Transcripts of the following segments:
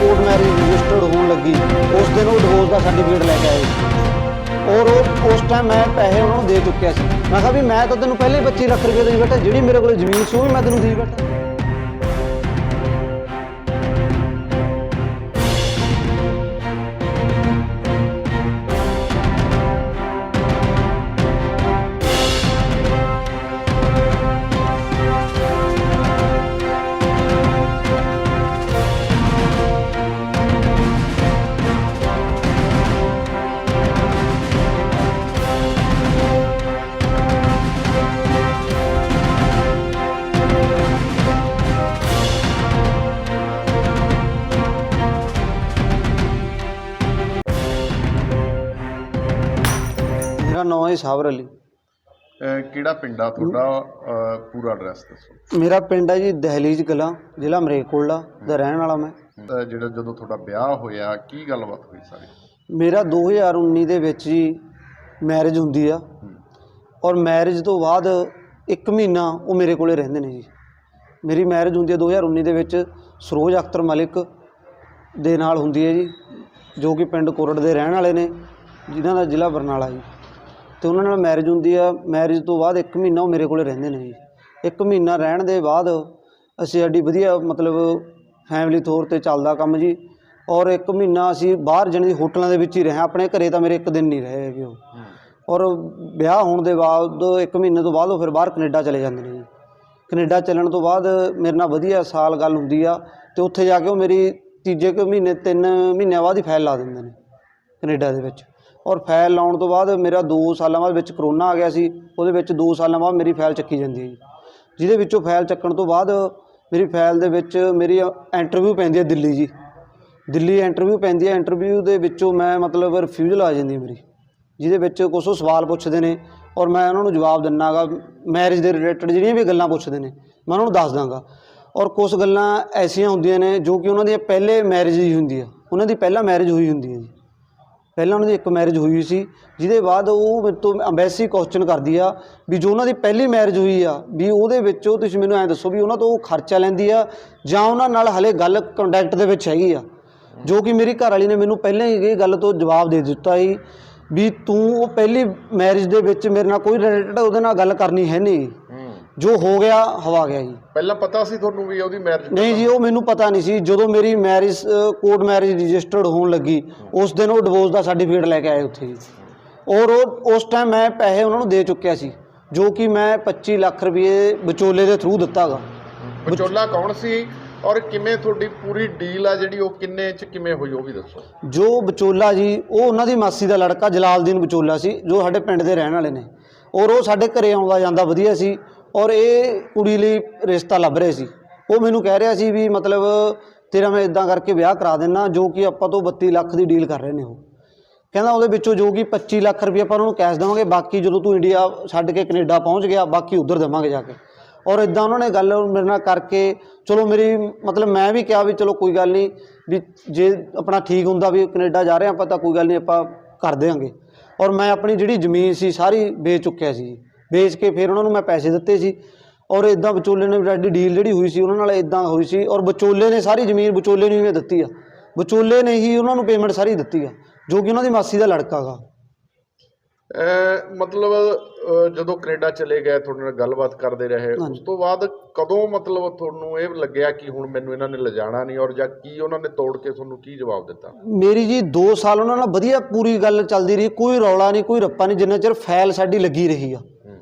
Court marriage registered ਹੋਣ ਲੱਗੀ। ਉਸ ਦਿਨ ਉਹ ਡਿਵੋਰਸ ਦਾ ਸਰਟੀਫਿਕੇਟ ਲੈ ਕੇ ਆਏ ਔਰ ਉਹ ਉਸ ਟਾਈਮ ਮੈਂ ਪੈਸੇ ਉਹਨਾਂ ਨੂੰ ਦੇ ਚੁੱਕਿਆ ਸੀ। ਮੈਂ ਕਿਹਾ ਵੀ ਮੈਂ ਤਾਂ ਤੈਨੂੰ ਪਹਿਲੇ ਹੀ 25 ਲੱਖ ਰੁਪਏ ਦੇ ਬੈਠਾ, ਜਿਹੜੀ ਮੇਰੇ ਕੋਲ ਜ਼ਮੀਨ ਸੀ ਉਹ ਵੀ ਮੈਂ ਤੈਨੂੰ ਦੇ ਬੈਠਾ। ਮੇਰਾ ਨਾਮ ਹੈ ਸਾਬਰ ਅਲੀ। ਅਹ ਕਿਹੜਾ ਪਿੰਡ ਆ ਤੁਹਾਡਾ? ਅਹ ਪੂਰਾ ਐਡਰੈਸ ਦੱਸੋ। ਮੇਰਾ ਪਿੰਡ ਹੈ ਜੀ ਦਹਲੀਜ ਕਲਾਂ ਜ਼ਿਲ੍ਹਾ ਮਰੇਕੋਲਾ ਦਾ ਰਹਿਣ ਵਾਲਾ ਮੈਂ। ਅਹ ਜਿਹੜਾ ਜਦੋਂ ਤੁਹਾਡਾ ਵਿਆਹ ਹੋਇਆ ਕੀ ਗੱਲਬਾਤ ਹੋਈ ਸਾਰੀ? ਮੇਰਾ 2019 ਦੇ ਵਿੱਚ ਜੀ ਮੈਰਿਜ ਹੁੰਦੀ ਆ। ਔਰ ਮੈਰਿਜ ਤੋਂ ਬਾਅਦ 1 ਮਹੀਨਾ ਉਹ ਮੇਰੇ ਕੋਲੇ ਰਹਿੰਦੇ ਨੇ ਜੀ। ਮੇਰੀ ਮੈਰਿਜ ਹੁੰਦੀ ਹੈ 2019 ਦੇ ਵਿੱਚ ਸਰੋਜ ਅਖਤਰ ਮਲਿਕ ਦੇ ਨਾਲ ਹੁੰਦੀ ਹੈ ਜੀ ਜੋ ਕਿ ਪਿੰਡ ਕੋਰੜ ਦੇ ਰਹਿਣ ਵਾਲੇ ਨੇ ਜਿਨ੍ਹਾਂ ਦਾ ਜ਼ਿਲ੍ਹਾ ਬਰਨਾਲਾ ਜੀ। ਤੇ ਉਹਨਾਂ ਨਾਲ ਮੈਰਿਜ ਹੁੰਦੀ ਆ ਮੈਰਿਜ ਤੋਂ ਬਾਅਦ 1 ਮਹੀਨਾ ਉਹ ਮੇਰੇ ਕੋਲੇ ਰਹਿੰਦੇ ਨੇ ਜੀ। 1 ਮਹੀਨਾ ਰਹਿਣ ਦੇ ਬਾਅਦ ਅਸੀਂ ਸਾਡੀ ਵਧੀਆ ਮਤਲਬ ਫੈਮਿਲੀ ਤੌਰ ਤੇ ਚੱਲਦਾ ਕੰਮ ਜੀ। ਔਰ 1 ਮਹੀਨਾ ਅਸੀਂ ਬਾਹਰ ਜਾਣੀ ਦੀ ਹੋਟਲਾਂ ਦੇ ਵਿੱਚ ਹੀ ਰਹੇ ਆਪਣੇ ਘਰੇ ਤਾਂ ਮੇਰੇ ਇੱਕ ਦਿਨ ਨਹੀਂ ਰਹੇ ਹੈਗੇ ਉਹ। ਔਰ ਵਿਆਹ ਹੋਣ ਦੇ ਬਾਅਦ 1 ਮਹੀਨੇ ਤੋਂ ਬਾਅਦ ਉਹ ਫਿਰ ਬਾਹਰ ਕੈਨੇਡਾ ਚਲੇ ਜਾਂਦੇ ਨੇ ਜੀ। ਕੈਨੇਡਾ ਚੱਲਣ ਤੋਂ ਬਾਅਦ ਮੇਰੇ ਨਾਲ ਵਧੀਆ ਸਾਲ ਗੱਲ ਹੁੰਦੀ ਆ ਤੇ ਉੱਥੇ ਜਾ ਕੇ ਉਹ ਮੇਰੀ ਤੀਜੇ ਕੁ ਮਹੀਨੇ ਤਿੰਨ ਮਹੀਨਿਆਂ ਬਾਅਦ ਹੀ ਫਾਈਲ ਲਾ ਦਿੰਦੇ ਨੇ ਕੈਨੇਡਾ ਦੇ ਵਿੱਚ। ਔਰ ਫਾਈਲ ਲਾਉਣ ਤੋਂ ਬਾਅਦ ਮੇਰਾ 2 ਸਾਲਾਂ ਬਾਅਦ ਵਿੱਚ ਕਰੋਨਾ ਆ ਗਿਆ ਸੀ, ਉਹਦੇ ਵਿੱਚ 2 ਸਾਲਾਂ ਬਾਅਦ ਮੇਰੀ ਫਾਈਲ ਚੱਕੀ ਜਾਂਦੀ ਹੈ ਜੀ। ਜਿਹਦੇ ਵਿੱਚੋਂ ਫਾਈਲ ਚੱਕਣ ਤੋਂ ਬਾਅਦ ਮੇਰੀ ਫਾਈਲ ਦੇ ਵਿੱਚ ਮੇਰੀ ਇੰਟਰਵਿਊ ਪੈਂਦੀ ਹੈ ਦਿੱਲੀ ਜੀ। ਦਿੱਲੀ ਇੰਟਰਵਿਊ ਪੈਂਦੀ ਹੈ ਇੰਟਰਵਿਊ ਦੇ ਵਿੱਚੋਂ ਮੈਂ ਮਤਲਬ ਰਿਫਿਊਜ਼ਲ ਆ ਜਾਂਦੀ ਮੇਰੀ। ਜਿਹਦੇ ਵਿੱਚ ਕੁਛ ਉਹ ਸਵਾਲ ਪੁੱਛਦੇ ਨੇ ਔਰ ਮੈਂ ਉਹਨਾਂ ਨੂੰ ਜਵਾਬ ਦਿੰਨਾਗਾ ਮੈਰਿਜ ਦੇ ਰਿਲੇਟਡ ਜਿਹੜੀਆਂ ਵੀ ਗੱਲਾਂ ਪੁੱਛਦੇ ਨੇ, ਮੈਂ ਉਹਨਾਂ ਨੂੰ ਦੱਸ ਦਾਂਗਾ ਔਰ ਕੁਝ ਗੱਲਾਂ ਐਸੀਆਂ ਹੁੰਦੀਆਂ ਨੇ ਜੋ ਕਿ ਉਹਨਾਂ ਦੀ ਪਹਿਲੇ ਮੈਰਿਜ ਹੀ ਹੁੰਦੀ ਆ ਉਹਨਾਂ ਦੀ ਪਹਿਲਾਂ ਮੈਰਿਜ ਹੋਈ ਹੁੰਦੀ ਹੈ ਜੀ। ਪਹਿਲਾਂ ਉਹਨਾਂ ਦੀ ਇੱਕ ਮੈਰਿਜ ਹੋਈ ਹੋਈ ਸੀ, ਜਿਹਦੇ ਬਾਅਦ ਉਹ ਮੇਰੇ ਤੋਂ ਅੰਬੈਸੀ ਕੁਐਸਚਨ ਕਰਦੀ ਆ ਵੀ ਜੋ ਉਹਨਾਂ ਦੀ ਪਹਿਲੀ ਮੈਰਿਜ ਹੋਈ ਆ, ਵੀ ਉਹਦੇ ਵਿੱਚੋਂ ਤੁਸੀਂ ਮੈਨੂੰ ਐਂ ਦੱਸੋ ਵੀ ਉਹਨਾਂ ਤੋਂ ਉਹ ਖਰਚਾ ਲੈਂਦੀ ਆ ਜਾਂ ਉਹਨਾਂ ਨਾਲ ਹਲੇ ਗੱਲ ਕੰਟੈਕਟ ਦੇ ਵਿੱਚ ਹੈਗੀ ਆ। ਜੋ ਕਿ ਮੇਰੀ ਘਰ ਵਾਲੀ ਨੇ ਮੈਨੂੰ ਪਹਿਲਾਂ ਹੀ ਇਹ ਗੱਲ ਤੋਂ ਜਵਾਬ ਦੇ ਦਿੱਤਾ ਸੀ ਵੀ ਤੂੰ ਉਹ ਪਹਿਲੀ ਮੈਰਿਜ ਦੇ ਵਿੱਚ ਮੇਰੇ ਨਾਲ ਕੋਈ ਰਿਲੇਟਡ ਉਹਦੇ ਨਾਲ ਗੱਲ ਕਰਨੀ ਹੈ ਨਹੀਂ। ਜੋ ਹੋ ਗਿਆ ਹਵਾ ਗਿਆ ਜੀ। ਪਹਿਲਾਂ ਪਤਾ ਸੀ ਤੁਹਾਨੂੰ ਵੀ ਉਹਦੀ ਮੈਰਿਜ ਨਹੀਂ ਜੀ ਉਹ ਮੈਨੂੰ ਪਤਾ ਨਹੀਂ ਸੀ। ਜਦੋਂ ਮੇਰੀ ਮੈਰਿਜ ਕੋਰਟ ਮੈਰਿਜ ਰਜਿਸਟਰਡ ਹੋਣ ਲੱਗੀ ਉਸ ਦਿਨ ਉਹ ਡਿਵੋਰਸ ਦਾ ਸਰਟੀਫਿਕੇਟ ਲੈ ਕੇ ਆਏ ਉੱਥੇ ਜੀ। ਔਰ ਉਹ ਉਸ ਟਾਈਮ ਮੈਂ ਪੈਸੇ ਉਹਨਾਂ ਨੂੰ ਦੇ ਚੁੱਕਿਆ ਸੀ ਜੋ ਕਿ ਮੈਂ 25 ਲੱਖ ਰੁਪਏ ਵਿਚੋਲੇ ਦੇ ਥਰੂ ਦਿੱਤਾਗਾ। ਵਿਚੋਲਾ ਕੌਣ ਸੀ? ਔਰ ਕਿਵੇਂ ਤੁਹਾਡੀ ਪੂਰੀ ਡੀਲ ਆ ਜਿਹੜੀ ਉਹ ਕਿੰਨੇ ਚ ਕਿਵੇਂ ਹੋਈ ਉਹ ਵੀ ਦੱਸੋ। ਜੋ ਵਿਚੋਲਾ ਜੀ ਉਹ ਉਹਨਾਂ ਦੀ ਮਾਸੀ ਦਾ ਲੜਕਾ ਜਲਾਲਦੀਨ ਵਿਚੋਲਾ ਸੀ ਜੋ ਸਾਡੇ ਪਿੰਡ ਦੇ ਰਹਿਣ ਵਾਲੇ ਨੇ। ਔਰ ਉਹ ਸਾਡੇ ਘਰੇ ਆਉਂਦਾ ਜਾਂਦਾ ਵਧੀਆ ਸੀ। ਔਰ ਇਹ ਕੁੜੀ ਲਈ ਰਿਸ਼ਤਾ ਲੱਭ ਰਹੇ ਸੀ। ਉਹ ਮੈਨੂੰ ਕਹਿ ਰਿਹਾ ਸੀ ਵੀ ਮਤਲਬ ਤੇਰਾ ਮੈਂ ਇਦਾਂ ਕਰਕੇ ਵਿਆਹ ਕਰਾ ਦੇਣਾ ਜੋ ਕਿ ਆਪਾਂ ਤੋਂ 32 ਲੱਖ ਦੀ ਡੀਲ ਕਰ ਰਹੇ ਨੇ ਉਹ। ਕਹਿੰਦਾ ਉਹਦੇ ਵਿੱਚੋਂ ਜੋ ਕਿ 25 ਲੱਖ ਰੁਪਏ ਆਪਾਂ ਉਹਨੂੰ ਕੈਸ਼ ਦੇਵਾਂਗੇ, ਬਾਕੀ ਜਦੋਂ ਤੂੰ ਇੰਡੀਆ ਛੱਡ ਕੇ ਕੈਨੇਡਾ ਪਹੁੰਚ ਗਿਆ, ਬਾਕੀ ਉਧਰ ਦੇਵਾਂਗੇ ਜਾ ਕੇ। ਔਰ ਇਦਾਂ ਉਹਨਾਂ ਨੇ ਗੱਲ ਮੇਰੇ ਨਾਲ ਕਰਕੇ, ਚਲੋ ਮੇਰੀ ਮਤਲਬ ਮੈਂ ਵੀ ਕਿਹਾ ਵੀ ਚਲੋ ਕੋਈ ਗੱਲ ਨਹੀਂ, ਵੀ ਜੇ ਆਪਣਾ ਠੀਕ ਹੁੰਦਾ ਵੀ ਕੈਨੇਡਾ ਜਾ ਰਹੇ ਆਪਾਂ ਤਾਂ ਕੋਈ ਗੱਲ ਨਹੀਂ, ਆਪਾਂ ਕਰ ਦੇਵਾਂਗੇ ਔਰ ਮੈਂ ਆਪਣੀ ਜਿਹੜੀ ਜ਼ਮੀਨ ਸੀ ਸਾਰੀ ਵੇਚ ਚੁੱਕਿਆ ਸੀ ਵੇਚ ਕੇ ਫਿਰ ਉਹਨਾਂ ਨੂੰ ਮੈਂ ਪੈਸੇ ਦਿੱਤੇ ਸੀ। ਔਰ ਇਦਾਂ ਵਿਚੋਲੇ ਨੇ ਸਾਡੀ ਡੀਲ ਜਿਹੜੀ ਹੋਈ ਸੀ ਉਹਨਾਂ ਨਾਲ ਇਦਾਂ ਹੋਈ ਸੀ। ਔਰ ਵਿਚੋਲੇ ਨੇ ਸਾਰੀ ਜ਼ਮੀਨ ਵਿਚੋਲੇ ਨੂੰ ਹੀ ਦਿੱਤੀ ਆ। ਵਿਚੋਲੇ ਨੇ ਹੀ ਉਹਨਾਂ ਨੂੰ ਪੇਮੈਂਟ ਸਾਰੀ ਦਿੱਤੀ ਆ ਜੋ ਕਿ ਉਹਨਾਂ ਦੀ ਮਾਸੀ ਦਾ ਲੜਕਾ ਗਾ। ਮਤਲਬ ਜਦੋਂ ਕੈਨੇਡਾ ਚਲੇ ਗਏ ਤੁਹਾਡੇ ਨਾਲ ਗੱਲਬਾਤ ਕਰਦੇ ਰਹੇ ਉਸ ਤੋਂ ਬਾਅਦ ਕਦੋਂ ਮਤਲਬ ਤੁਹਾਨੂੰ ਇਹ ਲੱਗਿਆ ਕਿ ਹੁਣ ਮੈਨੂੰ ਇਹਨਾਂ ਨੇ ਲਿਜਾਣਾ ਨਹੀਂ ਔਰ ਜਾਂ ਕੀ ਉਹਨਾਂ ਨੇ ਤੋੜ ਕੇ ਤੁਹਾਨੂੰ ਕੀ ਜਵਾਬ ਦਿੱਤਾ? ਮੇਰੀ ਜੀ 2 ਸਾਲ ਉਹਨਾਂ ਨਾਲ ਵਧੀਆ ਪੂਰੀ ਗੱਲ ਚੱਲਦੀ ਰਹੀ ਕੋਈ ਰੌਲਾ ਨਹੀਂ ਕੋਈ ਰੱਪਾ ਨਹੀਂ ਜਿੰਨਾ ਚਿਰ ਫਾਈਲ ਸਾਡੀ ਲੱਗੀ ਰਹੀ ਆ।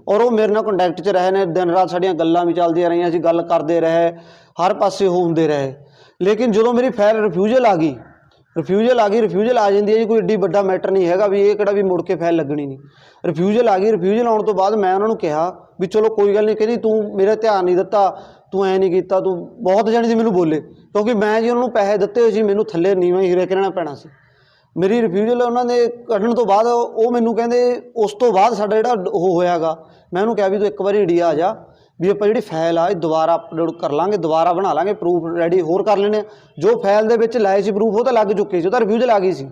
ਔਰ ਉਹ ਮੇਰੇ ਨਾਲ ਕੰਟੈਕਟ 'ਚ ਰਹੇ ਨੇ, ਦਿਨ ਰਾਤ ਸਾਡੀਆਂ ਗੱਲਾਂ ਵੀ ਚੱਲਦੀਆਂ ਰਹੀਆਂ, ਅਸੀਂ ਗੱਲ ਕਰਦੇ ਰਹੇ, ਹਰ ਪਾਸੇ ਉਹ ਹੁੰਦੇ ਰਹੇ। ਲੇਕਿਨ ਜਦੋਂ ਮੇਰੀ ਫਾਈਲ ਰਿਫਿਊਜ਼ਲ ਆ ਗਈ ਰਿਫਿਊਜ਼ਲ ਆ ਗਈ ਰਿਫਿਊਜ਼ਲ ਆ ਜਾਂਦੀ ਹੈ ਜੀ, ਕੋਈ ਏਡੀ ਵੱਡਾ ਮੈਟਰ ਨਹੀਂ ਹੈਗਾ ਵੀ ਇਹ ਕਿਹੜਾ ਵੀ ਮੁੜ ਕੇ ਫਾਈਲ ਲੱਗਣੀ ਨਹੀਂ। ਰਿਫਿਊਜ਼ਲ ਆ ਗਈ ਰਿਫਿਊਜ਼ਲ ਆਉਣ ਤੋਂ ਬਾਅਦ ਮੈਂ ਉਹਨਾਂ ਨੂੰ ਕਿਹਾ ਵੀ ਚਲੋ ਕੋਈ ਗੱਲ ਨਹੀਂ, ਕਹਿੰਦੀ ਤੂੰ ਮੇਰਾ ਧਿਆਨ ਨਹੀਂ ਦਿੱਤਾ, ਤੂੰ ਐ ਨਹੀਂ ਕੀਤਾ, ਤੂੰ ਬਹੁਤ ਜਾਣੀ ਦੀ ਮੈਨੂੰ ਬੋਲੇ, ਕਿਉਂਕਿ ਮੈਂ ਜੀ ਉਹਨਾਂ ਨੂੰ ਪੈਸੇ ਦਿੱਤੇ ਹੋਏ ਸੀ, ਮੈਨੂੰ ਥੱਲੇ ਨੀਵਾਂ ਹੀਰੇ ਰਹਿ ਪੈਣਾ ਸੀ। ਮੇਰੀ ਰਿਫਿਊਜ਼ਲ ਉਹਨਾਂ ਨੇ ਕੱਢਣ ਤੋਂ ਬਾਅਦ ਉਹ ਮੈਨੂੰ ਕਹਿੰਦੇ ਉਸ ਤੋਂ ਬਾਅਦ ਸਾਡਾ ਜਿਹੜਾ ਉਹ ਹੋਇਆਗਾ ਮੈਂ ਉਹਨੂੰ ਕਿਹਾ ਵੀ ਤੂੰ ਇੱਕ ਵਾਰੀ ਇੰਡੀਆ ਆ ਜਾ ਵੀ ਆਪਾਂ ਜਿਹੜੀ ਫਾਈਲ ਆ ਇਹ ਦੁਬਾਰਾ ਅਪਲੋਡ ਕਰ ਲਾਂਗੇ ਦੁਬਾਰਾ ਬਣਾ ਲਾਂਗੇ ਪ੍ਰੂਫ ਰੈਡੀ ਹੋਰ ਕਰ ਲੈਣੇ। ਜੋ ਫਾਈਲ ਦੇ ਵਿੱਚ ਲਾਏ ਸੀ ਪ੍ਰੂਫ ਉਹ ਤਾਂ ਲੱਗ ਚੁੱਕੇ ਸੀ ਉਹ ਤਾਂ ਰਿਫਿਊਜ਼ਲ ਆ ਗਈ ਸੀ।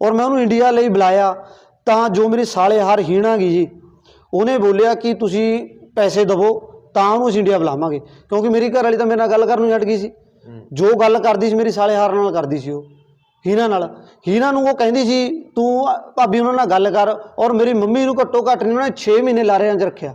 ਔਰ ਮੈਂ ਉਹਨੂੰ ਇੰਡੀਆ ਲਈ ਬੁਲਾਇਆ ਤਾਂ ਜੋ ਮੇਰੀ ਸਾਲੇ ਹਾਰ ਹੀਣਾ ਗਈ ਜੀ। ਉਹਨੇ ਬੋਲਿਆ ਕਿ ਤੁਸੀਂ ਪੈਸੇ ਦਵੋ ਤਾਂ ਉਹਨੂੰ ਅਸੀਂ ਇੰਡੀਆ ਬੁਲਾਵਾਂਗੇ ਕਿਉਂਕਿ ਮੇਰੀ ਘਰ ਵਾਲੀ ਤਾਂ ਮੇਰੇ ਨਾਲ ਗੱਲ ਕਰਨ ਨੂੰ ਛੱਡ ਗਈ ਸੀ। ਜੋ ਗੱਲ ਕਰਦੀ ਸੀ ਮੇਰੀ ਸਾਲੇ ਹਾਰ ਨਾਲ ਕਰਦੀ ਸੀ ਉਹ। ਹੀਨਾ ਨਾਲ। ਹੀਨਾ ਨੂੰ ਉਹ ਕਹਿੰਦੀ ਸੀ, ਤੂੰ ਭਾਬੀ ਉਹਨਾਂ ਨਾਲ ਗੱਲ ਕਰ ਔਰ ਮੇਰੀ ਮੰਮੀ ਨੂੰ ਘੱਟੋ ਘੱਟ ਨਹੀਂ ਉਹਨਾਂ ਨੇ 6 ਮਹੀਨੇ ਲਾਰਿਆਂ 'ਚ ਰੱਖਿਆ।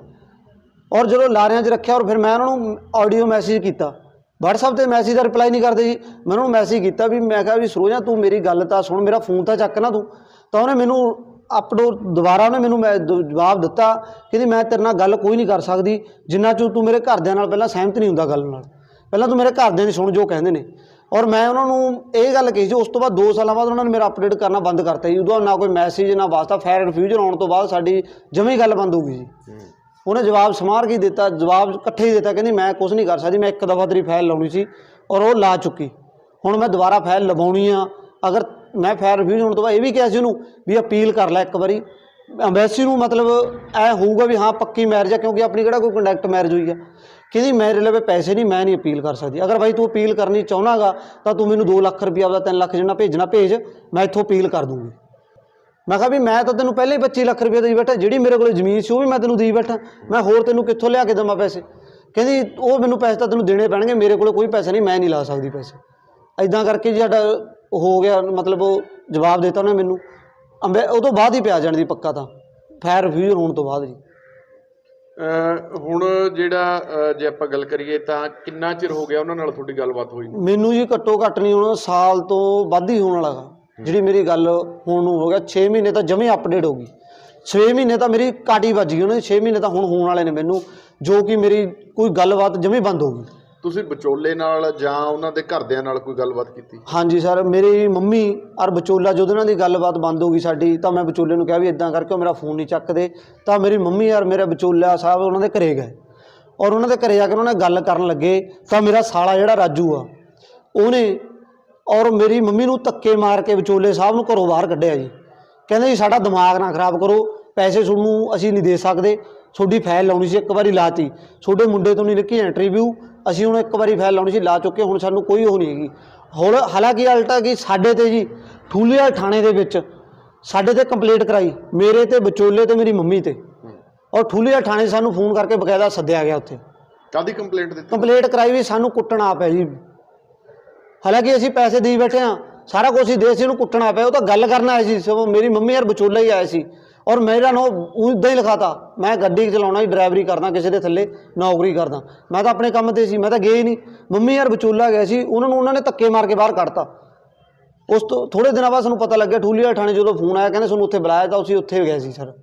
ਔਰ ਜਦੋਂ ਲਾਰਿਆਂ 'ਚ ਰੱਖਿਆ ਔਰ ਫਿਰ ਮੈਂ ਉਹਨਾਂ ਨੂੰ ਆਡੀਓ ਮੈਸੇਜ ਕੀਤਾ। WhatsApp ਤੇ ਮੈਸੇਜ ਦਾ ਰਿਪਲਾਈ ਨਹੀਂ ਕਰਦੇ ਜੀ। ਮੈਂ ਉਹਨਾਂ ਨੂੰ ਮੈਸੇਜ ਕੀਤਾ ਵੀ, ਮੈਂ ਕਿਹਾ ਵੀ ਸਰੋਜਾ, ਤੂੰ ਮੇਰੀ ਗੱਲ ਤਾਂ ਸੁਣ, ਮੇਰਾ ਫੋਨ ਤਾਂ ਚੱਕ ਨਾ ਤੂੰ। ਤਾਂ ਉਹਨੇ ਮੈਨੂੰ ਅਪਡੋ ਦੁਬਾਰਾ ਉਹਨੇ ਮੈਨੂੰ ਮੈਂ ਜਵਾਬ ਦਿੱਤਾ, ਕਹਿੰਦੀ ਮੈਂ ਤੇਰੇ ਨਾਲ ਗੱਲ ਕੋਈ ਨਹੀਂ ਕਰ ਸਕਦੀ, ਜਿੰਨਾ ਚਿਰ ਤੂੰ ਮੇਰੇ ਘਰਦਿਆਂ ਨਾਲ ਪਹਿਲਾਂ ਸਹਿਮਤ ਨਹੀਂ ਹੁੰਦਾ ਗੱਲ ਨਾਲ। ਪਹਿਲਾਂ ਤੂੰ ਮੇਰੇ ਘਰਦਿਆਂ ਦੀ ਸੁਣ ਜੋ ਕਹਿੰਦੇ ਨੇ। ਔਰ ਮੈਂ ਉਹਨਾਂ ਨੂੰ ਇਹ ਗੱਲ ਕਹੀ ਸੀ ਉਸ ਤੋਂ ਬਾਅਦ 2 ਸਾਲਾਂ ਬਾਅਦ ਉਹਨਾਂ ਨੇ ਮੇਰਾ ਅਪਡੇਟ ਕਰਨਾ ਬੰਦ ਕਰਤਾ ਜੀ। ਉਦੋਂ ਨਾ ਕੋਈ ਮੈਸੇਜ ਨਾ ਵਾਸਤਾ ਫਾਇਰ ਰਿਫਿਊਜ਼ਲ ਆਉਣ ਤੋਂ ਬਾਅਦ ਸਾਡੀ ਜਮੇ ਗੱਲ ਬੰਦ ਹੋ ਗਈ ਜੀ ਉਹਨੇ ਜਵਾਬ ਸਮਾਰ ਕੇ ਦਿੱਤਾ ਜਵਾਬ ਇਕੱਠੇ ਹੀ ਦਿੱਤਾ ਕਹਿੰਦੀ ਮੈਂ ਕੁਝ ਨਹੀਂ ਕਰ ਸਕਦੀ ਮੈਂ ਇੱਕ ਦਫਾ ਤੇਰੀ ਫਾਈਲ ਲਾਉਣੀ ਸੀ ਔਰ ਉਹ ਲਾ ਚੁੱਕੀ। ਹੁਣ ਮੈਂ ਦੁਬਾਰਾ ਫਾਈਲ ਲਵਾਉਣੀ ਆ। ਅਗਰ ਮੈਂ ਫਾਈਲ ਰਿਵਿਊ ਹੋਣ ਤੋਂ ਬਾਅਦ ਇਹ ਵੀ ਕਿਹਾ ਸੀ ਉਹਨੂੰ ਵੀ ਅਪੀਲ ਕਰ ਲੈ ਇੱਕ ਵਾਰੀ। ਐਮਬੈਸੀ ਨੂੰ ਮਤਲਬ ਐ ਹੋਊਗਾ ਵੀ ਹਾਂ ਪੱਕੀ ਮੈਰਿਜ ਆ ਕਿਉਂਕਿ ਆਪਣੀ ਕਿਹੜਾ ਕੋਈ ਕੰਡਕਟ ਮੈਰਿਜ ਹੋਈ ਆ। ਕਹਿੰਦੀ ਮੇਰੇ ਲਵੇ ਪੈਸੇ ਨਹੀਂ, ਮੈਂ ਨਹੀਂ ਅਪੀਲ ਕਰ ਸਕਦੀ। ਅਗਰ ਬਾਈ ਤੂੰ ਅਪੀਲ ਕਰਨੀ ਚਾਹਣਾਗਾ, ਤਾਂ ਤੂੰ ਮੈਨੂੰ 2 ਲੱਖ ਰੁਪਇਆ ਆਪਦਾ 3 ਲੱਖ ਜਿੰਨਾ ਭੇਜਣਾ, ਭੇਜ। ਮੈਂ ਇੱਥੋਂ ਅਪੀਲ ਕਰ ਦੂੰਗੀ। ਮੈਂ ਕਿਹਾ ਵੀ ਮੈਂ ਤਾਂ ਤੈਨੂੰ ਪਹਿਲੇ ਹੀ 25 ਲੱਖ ਰੁਪਇਆ ਦੇਈ ਬੈਠਾ, ਜਿਹੜੀ ਮੇਰੇ ਕੋਲ ਜ਼ਮੀਨ ਸੀ ਉਹ ਵੀ ਮੈਂ ਤੈਨੂੰ ਦੇਈ ਬੈਠਾ। ਮੈਂ ਹੋਰ ਤੈਨੂੰ ਕਿੱਥੋਂ ਲਿਆ ਕੇ ਦੇਵਾਂ ਪੈਸੇ? ਕਹਿੰਦੀ, ਉਹ ਮੈਨੂੰ ਪੈਸੇ ਤਾਂ ਤੈਨੂੰ ਦੇਣੇ ਪੈਣਗੇ, ਮੇਰੇ ਕੋਲ ਕੋਈ ਪੈਸਾ ਨਹੀਂ, ਮੈਂ ਨਹੀਂ ਲਾ ਸਕਦੀ ਪੈਸੇ। ਐਦਾਂ ਕਰਕੇ ਜੀ ਸਾਡਾ ਹੋ ਗਿਆ, ਮਤਲਬ ਉਹ ਜਵਾਬ ਦਿੱਤਾ ਉਹਨੇ ਮੈਨੂੰ। ਅੰਬੇ, ਉਹ ਤੋਂ ਬਾਅਦ ਹੀ ਪਿਆ ਜਾਣ ਦੀ ਪੱਕਾ ਤਾਂ। ਫੈਰ ਰਿਫਿਊਜ਼ ਹੋਣ ਤੋਂ ਬਾਅਦ ਜੀ। ਹੁਣ ਜਿਹੜਾ ਜੇ ਆਪਾਂ ਗੱਲ ਕਰੀਏ ਤਾਂ ਕਿੰਨਾ ਚਿਰ ਹੋ ਗਿਆ ਉਹਨਾਂ ਨਾਲ ਤੁਹਾਡੀ ਗੱਲਬਾਤ ਹੋਈ ਨੂੰ? ਮੈਨੂੰ ਜੀ ਘੱਟੋ ਘੱਟ ਨਹੀਂ ਹੁਣ ਸਾਲ ਤੋਂ ਵੱਧ ਹੀ ਹੋਣ ਵਾਲਾ ਗਾ। ਜਿਹੜੀ ਮੇਰੀ ਗੱਲ ਹੁਣ ਨੂੰ ਹੋ ਗਿਆ 6 ਮਹੀਨੇ ਤਾਂ ਜਮੇ ਅਪਡੇਟ ਹੋ ਗਈ 6 ਮਹੀਨੇ ਤਾਂ ਮੇਰੀ ਕਾਟੀ ਵੱਜ ਗਈ ਉਹਨਾਂ ਦੇ 6 ਮਹੀਨੇ ਤਾਂ ਹੁਣ ਹੋਣ ਵਾਲੇ ਨੇ ਮੈਨੂੰ ਜੋ ਕਿ ਮੇਰੀ ਕੋਈ ਗੱਲਬਾਤ ਜਮੇ ਬੰਦ ਹੋ ਗਈ ਤੁਸੀਂ ਵਿਚੋਲੇ ਨਾਲ ਜਾਂ ਉਹਨਾਂ ਦੇ ਘਰਦਿਆਂ ਨਾਲ ਕੋਈ ਗੱਲਬਾਤ ਕੀਤੀ? ਹਾਂਜੀ ਸਰ, ਮੇਰੀ ਮੰਮੀ ਔਰ ਵਿਚੋਲਾ ਜਦੋਂ ਉਹਨਾਂ ਦੀ ਗੱਲਬਾਤ ਬੰਦ ਹੋ ਗਈ ਸਾਡੀ, ਤਾਂ ਮੈਂ ਵਿਚੋਲੇ ਨੂੰ ਕਿਹਾ ਵੀ ਇਦਾਂ ਕਰਕੇ ਉਹ ਮੇਰਾ ਫੋਨ ਨਹੀਂ ਚੱਕਦੇ। ਤਾਂ ਮੇਰੀ ਮੰਮੀ ਔਰ ਮੇਰਾ ਵਿਚੋਲਾ ਸਾਹਿਬ ਉਹਨਾਂ ਦੇ ਘਰੇ ਗਏ। ਔਰ ਉਹਨਾਂ ਦੇ ਘਰੇ ਜਾ ਕੇ ਉਹਨਾਂ ਨੇ ਗੱਲ ਕਰਨ ਲੱਗੇ, ਤਾਂ ਮੇਰਾ ਸਾਲਾ ਜਿਹੜਾ ਰਾਜੂ ਆ, ਉਹਨੇ ਔਰ ਮੇਰੀ ਮੰਮੀ ਨੂੰ ਧੱਕੇ ਮਾਰ ਕੇ ਵਿਚੋਲੇ ਸਾਹਿਬ ਨੂੰ ਘਰੋਂ ਬਾਹਰ ਕੱਢਿਆ ਜੀ। ਕਹਿੰਦੇ ਜੀ, ਸਾਡਾ ਦਿਮਾਗ ਨਾ ਖਰਾਬ ਕਰੋ, ਪੈਸੇ ਤੁਹਾਨੂੰ ਅਸੀਂ ਨਹੀਂ ਦੇ ਸਕਦੇ। ਤੁਹਾਡੀ ਫਾਈਲ ਲਾਉਣੀ ਸੀ ਇੱਕ ਵਾਰੀ ਲਾਤੀ। ਤੁਹਾਡੇ ਮੁੰਡੇ ਤੋਂ ਨਹੀਂ ਲਿਖੀ ਇੰਟਰਵਿਊ ਅਸੀਂ ਹੁਣ ਇੱਕ ਵਾਰੀ ਫਾਈਲ ਲਾਉਣੀ ਸੀ ਲਾ ਚੁੱਕੇ ਹੁਣ ਸਾਨੂੰ ਕੋਈ ਉਹ ਨਹੀਂ ਹੈਗੀ। ਹੁਣ ਹਾਲਾਂਕਿ ਅਲਟਾ ਕੀ ਸਾਡੇ ਤੇ ਜੀ ਠੂਲੀਵਾਲ ਥਾਣੇ ਦੇ ਵਿੱਚ ਸਾਡੇ ਤੇ ਕੰਪਲੇਂਟ ਕਰਾਈ ਮੇਰੇ ਤੇ ਵਿਚੋਲੇ ਤੇ ਮੇਰੀ ਮੰਮੀ ਤੇ। ਔਰ ਠੂਲੀਵਾਲ ਥਾਣੇ ਸਾਨੂੰ ਫੋਨ ਕਰਕੇ ਬਕਾਇਦਾ ਸੱਦਿਆ ਗਿਆ ਉੱਥੇ। ਕਾਦੀ ਕੰਪਲੇਂਟ ਦਿੱਤੀ? ਕੰਪਲੇਂਟ ਕਰਾਈ ਵੀ ਸਾਨੂੰ ਕੁੱਟਣਾ ਪਿਆ ਜੀ। ਹਾਲਾਂਕਿ ਅਸੀਂ ਪੈਸੇ ਦੇਈ ਬੈਠੇ ਆ ਸਾਰਾ ਕੁਝ ਹੀ ਦੇ ਸੀ ਉਹਨੂੰ ਕੁੱਟਣਾ ਪਿਆ ਉਹ ਤਾਂ ਗੱਲ ਕਰਨ ਆਏ ਸੀ ਸਗੋਂ ਮੇਰੀ ਮੰਮੀ ਯਾਰ ਵਿਚੋਲਾ ਹੀ ਆਇਆ ਸੀ। ਔਰ ਮੇਰਾ ਨਾਂ ਉਦਾਂ ਹੀ ਲਿਖਾਤਾ ਮੈਂ ਗੱਡੀ ਚਲਾਉਣਾ ਹੀ ਡਰਾਈਵਰੀ ਕਰਦਾ ਕਿਸੇ ਦੇ ਥੱਲੇ ਨੌਕਰੀ ਕਰਦਾ। ਮੈਂ ਤਾਂ ਆਪਣੇ ਕੰਮ ਤੇ ਸੀ ਮੈਂ ਤਾਂ ਗਿਆ ਹੀ ਨਹੀਂ। ਮੰਮੀ ਯਾਰ ਵਿਚੋਲਾ ਗਿਆ ਸੀ ਉਹਨਾਂ ਨੂੰ ਉਹਨਾਂ ਨੇ ਧੱਕੇ ਮਾਰ ਕੇ ਬਾਹਰ ਕੱਢਤਾ। ਉਸ ਤੋਂ ਥੋੜੇ ਦਿਨਾਂ ਬਾਅਦ ਸਾਨੂੰ ਪਤਾ ਲੱਗਿਆ ਠੂਲੀਆ ਥਾਣੇ ਜਦੋਂ ਫੋਨ ਆਇਆ ਕਹਿੰਦੇ ਸਾਨੂੰ ਉੱਥੇ ਬੁਲਾਇਆ ਤਾਂ ਅਸੀਂ ਉੱਥੇ ਗਏ ਸੀ ਸਰ।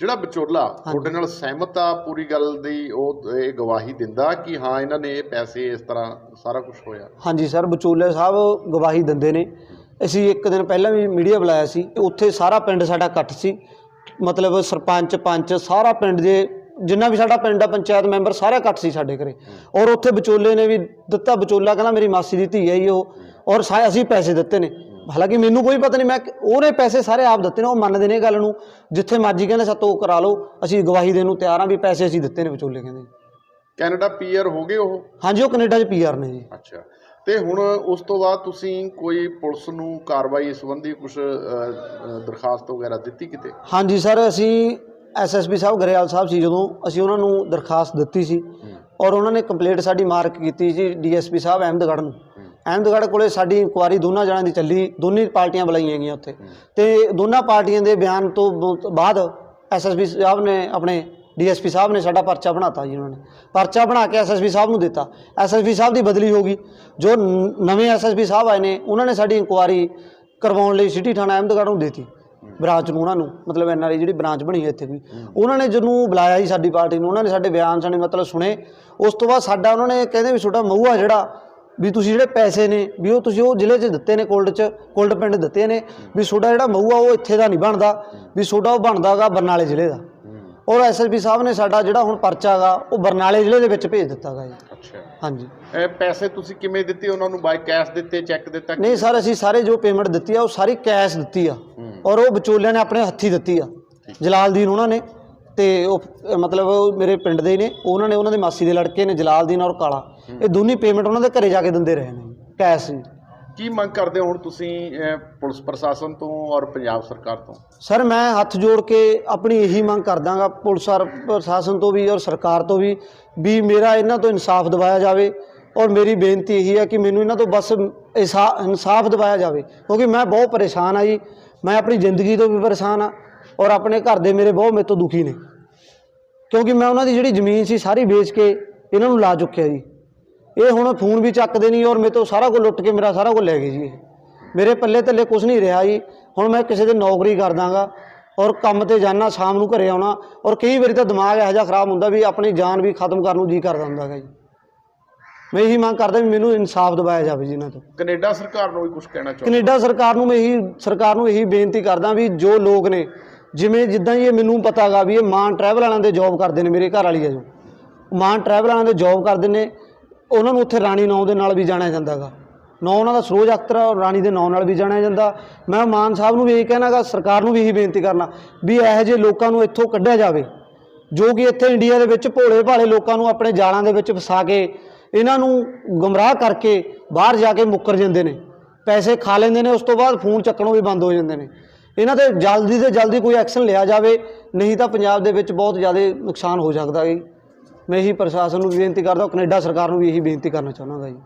ਜਿਹੜਾ ਵਿਚੋਲਾ ਤੁਹਾਡੇ ਨਾਲ ਸਹਿਮਤ ਆ ਪੂਰੀ ਗੱਲ ਦੀ ਉਹ ਇਹ ਗਵਾਹੀ ਦਿੰਦਾ ਕਿ ਹਾਂ ਇਹਨਾਂ ਨੇ ਇਹ ਪੈਸੇ ਇਸ ਤਰ੍ਹਾਂ ਸਾਰਾ ਕੁਝ ਹੋਇਆ? ਹਾਂਜੀ ਸਰ ਵਿਚੋਲੇ ਸਾਹਿਬ ਗਵਾਹੀ ਦਿੰਦੇ ਨੇ। ਅਸੀਂ ਇੱਕ ਦਿਨ ਪਹਿਲਾਂ ਵੀ ਮੀਡੀਆ ਬੁਲਾਇਆ ਸੀ ਉੱਥੇ ਸਾਰਾ ਪਿੰਡ ਸਾਡਾ ਇਕੱਠ ਸੀ। ਮਤਲਬ ਸਰਪੰਚ ਪੰਚ ਸਾਰਾ ਪਿੰਡ ਦੇ ਜਿੰਨਾ ਵੀ ਸਾਡਾ ਪਿੰਡ ਆ ਪੰਚਾਇਤ ਮੈਂਬਰ ਸਾਰੇ ਇਕੱਠ ਸੀ ਸਾਡੇ ਘਰੇ। ਔਰ ਉੱਥੇ ਵਿਚੋਲੇ ਨੇ ਵੀ ਦਿੱਤਾ ਵਿਚੋਲਾ ਕਹਿੰਦਾ ਮੇਰੀ ਮਾਸੀ ਦੀ ਧੀ ਹੈ ਜੀ ਉਹ। ਔਰ ਸਾ- ਅਸੀਂ ਪੈਸੇ ਦਿੱਤੇ ਨੇ। ਹਾਲਾਂਕਿ ਮੈਨੂੰ ਕੋਈ ਪਤਾ ਨਹੀਂ ਮੈਂ ਕਿ- ਉਹਨੇ ਪੈਸੇ ਸਾਰੇ ਆਪ ਦਿੱਤੇ ਨੇ ਉਹ ਮੰਨਦੇ ਨੇ ਇਹ ਗੱਲ ਨੂੰ। ਜਿੱਥੇ ਮਰਜ਼ੀ ਕਹਿੰਦੇ ਸਾਤੋਂ ਉਹ ਕਰਾ ਲਓ ਅਸੀਂ ਗਵਾਹੀ ਦੇਣ ਨੂੰ ਤਿਆਰ ਹਾਂ ਵੀ ਪੈਸੇ ਅਸੀਂ ਦਿੱਤੇ ਨੇ ਵਿਚੋਲੇ ਕਹਿੰਦੇ। ਕੈਨੇਡਾ ਪੀਆਰ ਹੋ ਗਏ ਉਹ? ਹਾਂਜੀ ਉਹ ਕੈਨੇਡਾ 'ਚ ਪੀਆਰ ਨੇ ਜੀ। ਅੱਛਾ। ਤੇ ਹੁਣ ਉਸ ਤੋਂ ਬਾਅਦ ਤੁਸੀਂ ਕੋਈ ਪੁਲਿਸ ਨੂੰ ਕਾਰਵਾਈ ਸੰਬੰਧੀ ਕੁਝ ਦਰਖਾਸਤ ਵਗੈਰਾ ਦਿੱਤੀ ਕਿਤੇ? ਹਾਂਜੀ ਸਰ ਅਸੀਂ ਐਸਐਸਪੀ ਸਾਹਿਬ ਗਰੇਵਾਲ ਸਾਹਿਬ ਸੀ ਜਦੋਂ ਅਸੀਂ ਉਹਨਾਂ ਨੂੰ ਦਰਖਾਸਤ ਦਿੱਤੀ ਸੀ ਔਰ ਉਹਨਾਂ ਨੇ ਕੰਪਲੇਂਟ ਸਾਡੀ ਮਾਰਕ ਕੀਤੀ ਜੀ ਡੀਐਸਪੀ ਸਾਹਿਬ ਅਹਿਮਦਗੜ੍ਹ ਨੂੰ। ਅਹਿਮਦਗੜ੍ਹ ਕੋਲੇ ਸਾਡੀ ਇਨਕੁਆਰੀ ਦੋਨਾਂ ਜਣਾਂ ਦੀ ਚੱਲੀ ਦੋਨੇ ਪਾਰਟੀਆਂ ਬੁਲਾਈਆਂ ਗਈਆਂ ਉੱਥੇ। ਤੇ ਦੋਨਾਂ ਪਾਰਟੀਆਂ ਦੇ ਬਿਆਨ ਤੋਂ ਬਾਅਦ ਐਸਐਸਪੀ ਸਾਹਿਬ ਨੇ ਆਪਣੇ ਡੀਐਸਪੀ ਸਾਹਿਬ ਨੇ ਸਾਡਾ ਪਰਚਾ ਬਣਾਤਾ ਜੀ ਉਹਨਾਂ ਨੇ। ਪਰਚਾ ਬਣਾ ਕੇ ਐਸਐਸਪੀ ਸਾਹਿਬ ਨੂੰ ਦਿੱਤਾ। ਐਸਐਸਪੀ ਸਾਹਿਬ ਦੀ ਬਦਲੀ ਹੋ ਗਈ। ਜੋ ਨ- ਨਵੇਂ ਐਸਐਸਪੀ ਸਾਹਿਬ ਆਏ ਨੇ, ਉਹਨਾਂ ਨੇ ਸਾਡੀ ਇਨਕੁਆਰੀ ਕਰਵਾਉਣ ਲਈ ਸਿਟੀ ਥਾਣਾ ਅਹਿਮਦਗੜ੍ਹ ਨੂੰ ਦਿੱਤੀ। ਬ੍ਰਾਂਚ ਨੂੰ ਉਹਨਾਂ ਨੂੰ, ਮਤਲਬ ਐਨਆਰਆਈ ਜਿਹੜੀ ਬ੍ਰਾਂਚ ਬਣੀ ਹੈ ਇੱਥੇ ਵੀ। ਉਹਨਾਂ ਨੇ ਜਿਹਨੂੰ ਬੁਲਾਇਆ ਜੀ ਸਾਡੀ ਪਾਰਟੀ ਨੂੰ, ਉਹਨਾਂ ਨੇ ਸਾਡੇ ਬਿਆਨ, ਸਾਡੇ ਮਤਲਬ ਸੁਣੇ। ਉਸ ਤੋਂ ਬਾਅਦ ਸਾਡਾ ਉਹਨਾਂ ਨੇ ਕਹਿੰਦੇ ਵੀ ਛੋਟਾ ਮਹੂਆ ਜਿਹੜਾ, ਵੀ ਤੁਸੀਂ ਜਿਹੜੇ ਪੈਸੇ ਨੇ, ਵੀ ਉਹ ਤੁਸੀਂ ਉਹ ਜ਼ਿਲ੍ਹੇ 'ਚ ਦਿੱਤੇ ਨੇ, ਕੋਲਡ 'ਚ, ਕੋਲਡ ਪਿੰਡ ਦਿੱਤੇ ਨੇ, ਵੀ ਤੁਹਾਡਾ ਜਿਹੜਾ ਮਹੂਆ ਉਹ ਇੱਥੇ ਦਾ ਨਹੀਂ ਬਣਦਾ, ਵੀ ਤੁਹਾਡਾ ਉਹ ਬਣਦਾਗਾ ਬਰਨਾਲੇ ਜ਼ਿਲ੍ਹੇ ਦਾ। ਔਰ ਐਸਐਸਪੀ ਸਾਹਿਬ ਨੇ ਸਾਡਾ ਜਿਹੜਾ ਹੁਣ ਪਰਚਾ ਗਾ ਉਹ ਬਰਨਾਲੇ ਜ਼ਿਲ੍ਹੇ ਦੇ ਵਿੱਚ ਭੇਜ ਦਿੱਤਾਗਾ ਜੀ। ਅੱਛਾ। ਹਾਂਜੀ। ਇਹ ਪੈਸੇ ਤੁਸੀਂ ਕਿਵੇਂ ਦਿੱਤੇ? ਉਹਨਾਂ ਨੂੰ ਬਾਈ ਕੈਸ਼ ਦਿੱਤੇ ਚੈੱਕ ਦਿੱਤਾ? ਨਹੀਂ ਸਰ ਅਸੀਂ ਸਾਰੇ ਜੋ ਪੇਮੈਂਟ ਦਿੱਤੀ ਆ ਉਹ ਸਾਰੀ ਕੈਸ਼ ਦਿੱਤੀ ਆ। ਔਰ ਉਹ ਵਿਚੋਲਿਆਂ ਨੇ ਆਪਣੇ ਹੱਥੀ ਦਿੱਤੀ ਆ। ਜਲਾਲਦੀਨ ਉਹਨਾਂ ਨੇ ਤੇ ਉਹ ਮਤਲਬ ਮੇਰੇ ਪਿੰਡ ਦੇ ਹੀ ਨੇ ਉਹਨਾਂ ਨੇ ਉਹਨਾਂ ਦੇ ਮਾਸੀ ਦੇ ਲੜਕੇ ਨੇ ਜਲਾਲਦੀਨ ਔਰ ਕਾਲਾ। ਇਹ ਦੋਨੀ ਪੇਮੈਂਟ ਉਹਨਾਂ ਦੇ ਘਰੇ ਜਾ ਕੇ ਦਿੰਦੇ ਰਹੇ ਨੇ ਕੈਸ਼ ਕੀ ਮੰਗ ਕਰਦੇ ਹੋ ਹੁਣ ਤੁਸੀਂ ਅਹ, ਪੁਲਿਸ ਪ੍ਰਸ਼ਾਸਨ ਤੋਂ ਔਰ ਪੰਜਾਬ ਸਰਕਾਰ ਤੋਂ? ਸਰ ਮੈਂ ਹੱਥ ਜੋੜ ਕੇ ਆਪਣੀ ਇਹੀ ਮੰਗ ਕਰਦਾਗਾ ਪੁਲਿਸ ਔਰ ਪ੍ਰਸ਼ਾਸਨ ਤੋਂ ਵੀ ਔਰ ਸਰਕਾਰ ਤੋਂ ਵੀ ਵੀ ਮੇਰਾ ਇਹਨਾਂ ਤੋਂ ਇਨਸਾਫ ਦਿਵਾਇਆ ਜਾਵੇ ਔਰ ਮੇਰੀ ਬੇਨਤੀ ਇਹੀ ਹੈ ਕਿ ਮੈਨੂੰ ਇਹਨਾਂ ਤੋਂ ਬਸ ਇਸਾ- ਇਨਸਾਫ ਦਿਵਾਇਆ ਜਾਵੇ ਕਿਉਂਕਿ ਮੈਂ ਬਹੁਤ ਪਰੇਸ਼ਾਨ ਆ ਜੀ ਮੈਂ ਆਪਣੀ ਜ਼ਿੰਦਗੀ ਤੋਂ ਵੀ ਪਰੇਸ਼ਾਨ ਆ ਔਰ ਆਪਣੇ ਘਰ ਦੇ ਮੇਰੇ ਬਹੁਤ ਮੇਰੇ ਤੋਂ ਦੁਖੀ ਨੇ ਕਿਉਂਕਿ ਮੈਂ ਉਹਨਾਂ ਦੀ ਜਿਹੜੀ ਜ਼ਮੀਨ ਸੀ ਸਾਰੀ ਵੇਚ ਕੇ ਇਹਨਾਂ ਨੂੰ ਲਾ ਚੁੱਕਿਆ ਜੀ। ਇਹ ਹੁਣ ਫੋਨ ਵੀ ਚੱਕਦੇ ਨਹੀਂ ਔਰ ਮੇਰੇ ਤੋਂ ਸਾਰਾ ਕੁਝ ਲੁੱਟ ਕੇ ਮੇਰਾ ਸਾਰਾ ਕੁਝ ਲੈ ਗਏ ਜੀ ਮੇਰੇ ਪੱਲੇ ਥੱਲੇ ਕੁਝ ਨਹੀਂ ਰਿਹਾ ਜੀ। ਹੁਣ ਮੈਂ ਕਿਸੇ ਦੇ ਨੌਕਰੀ ਕਰਦਾਗਾ ਔਰ ਕੰਮ ਤੇ ਜਾਣਾ ਸ਼ਾਮ ਨੂੰ ਘਰੇ ਆਉਣਾ ਔਰ ਕਈ ਵਾਰੀ ਤਾਂ ਦਿਮਾਗ ਇਹੋ ਜਿਹਾ ਖਰਾਬ ਹੁੰਦਾ ਵੀ ਆਪਣੀ ਜਾਨ ਵੀ ਖਤਮ ਕਰਨ ਨੂੰ ਜੀ ਕਰਦਾ ਹੁੰਦਾ ਗਾ ਜੀ। ਮੈਂ ਇਹੀ ਮੰਗ ਕਰਦਾ ਵੀ ਮੈਨੂੰ ਇਨਸਾਫ ਦਿਵਾਇਆ ਜਾਵੇ ਜੀ ਇਹਨਾਂ ਤੋਂ। ਕੈਨੇਡਾ ਸਰਕਾਰ ਨੂੰ ਵੀ ਕੁਝ ਕਹਿਣਾ ਚਾਹੁੰਦੇ ਕੈਨੇਡਾ ਸਰਕਾਰ ਨੂੰ ਮੈਂ ਇਹੀ ਸਰਕਾਰ ਨੂੰ ਇਹੀ ਬੇਨਤੀ ਕਰਦਾ ਵੀ ਜੋ ਲੋਕ ਨੇ ਜਿਵੇਂ ਜਿੱਦਾਂ ਹੀ ਇਹ ਮੈਨੂੰ ਪਤਾਗਾ ਵੀ ਇਹ ਮਾਨ ਟਰੈਵਲ ਵਾਲਿਆਂ ਦੇ ਜੌਬ ਕਰਦੇ ਨੇ ਮੇਰੇ ਘਰ ਵਾਲੀ ਆ ਜੋ। ਮਾਨ ਟਰੈਵਲ ਵਾਲਿਆਂ ਦੇ ਜੌਬ ਕਰਦੇ ਨੇ ਉਹਨਾਂ ਨੂੰ ਉੱਥੇ ਰਾਣੀ ਨਾਂ ਦੇ ਨਾਲ ਵੀ ਜਾਣਿਆ ਜਾਂਦਾਗਾ। ਨਾਂ ਉਹਨਾਂ ਦਾ ਸਰੋਜ ਅਖਤਰ ਔਰ ਰਾਣੀ ਦੇ ਨਾਂ ਨਾਲ ਵੀ ਜਾਣਿਆ ਜਾਂਦਾ। ਮੈਂ ਮਾਨ ਸਾਹਿਬ ਨੂੰ ਵੀ ਇਹੀ ਕਹਿਣਾਗਾ, ਸਰਕਾਰ ਨੂੰ ਵੀ ਇਹੀ ਬੇਨਤੀ ਕਰਨਾ ਵੀ ਇਹੋ ਜਿਹੇ ਲੋਕਾਂ ਨੂੰ ਇੱਥੋਂ ਕੱਢਿਆ ਜਾਵੇ, ਜੋ ਕਿ ਇੱਥੇ ਇੰਡੀਆ ਦੇ ਵਿੱਚ ਭੋਲੇ ਭਾਲੇ ਲੋਕਾਂ ਨੂੰ ਆਪਣੇ ਜਾਲਾਂ ਦੇ ਵਿੱਚ ਫਸਾ ਕੇ, ਇਹਨਾਂ ਨੂੰ ਗਮਰਾਹ ਕਰਕੇ ਬਾਹਰ ਜਾ ਕੇ ਮੁੱਕਰ ਜਾਂਦੇ ਨੇ। ਪੈਸੇ ਖਾ ਲੈਂਦੇ ਨੇ, ਉਸ ਤੋਂ ਬਾਅਦ ਫੋਨ ਚੱਕਣੋਂ ਵੀ ਬੰਦ ਹੋ ਜਾਂਦੇ ਨੇ। ਇਹਨਾਂ ਤੇ ਜਲਦੀ ਤੋਂ ਜਲਦੀ ਕੋਈ ਐਕਸ਼ਨ ਲਿਆ ਜਾਵੇ, ਨਹੀਂ ਤਾਂ ਪੰਜਾਬ ਦੇ ਵਿੱਚ ਬਹੁਤ ਜ਼ਿਆਦਾ ਨੁਕਸਾਨ ਹੋ ਸਕਦਾ ਹੈ ਮੈਂ ਇਹੀ ਪ੍ਰਸ਼ਾਸਨ ਨੂੰ ਵੀ ਬੇਨਤੀ ਕਰਦਾ ਕੈਨੇਡਾ ਸਰਕਾਰ ਨੂੰ ਵੀ ਇਹੀ ਬੇਨਤੀ ਕਰਨਾ ਚਾਹੁੰਦਾ ਜੀ।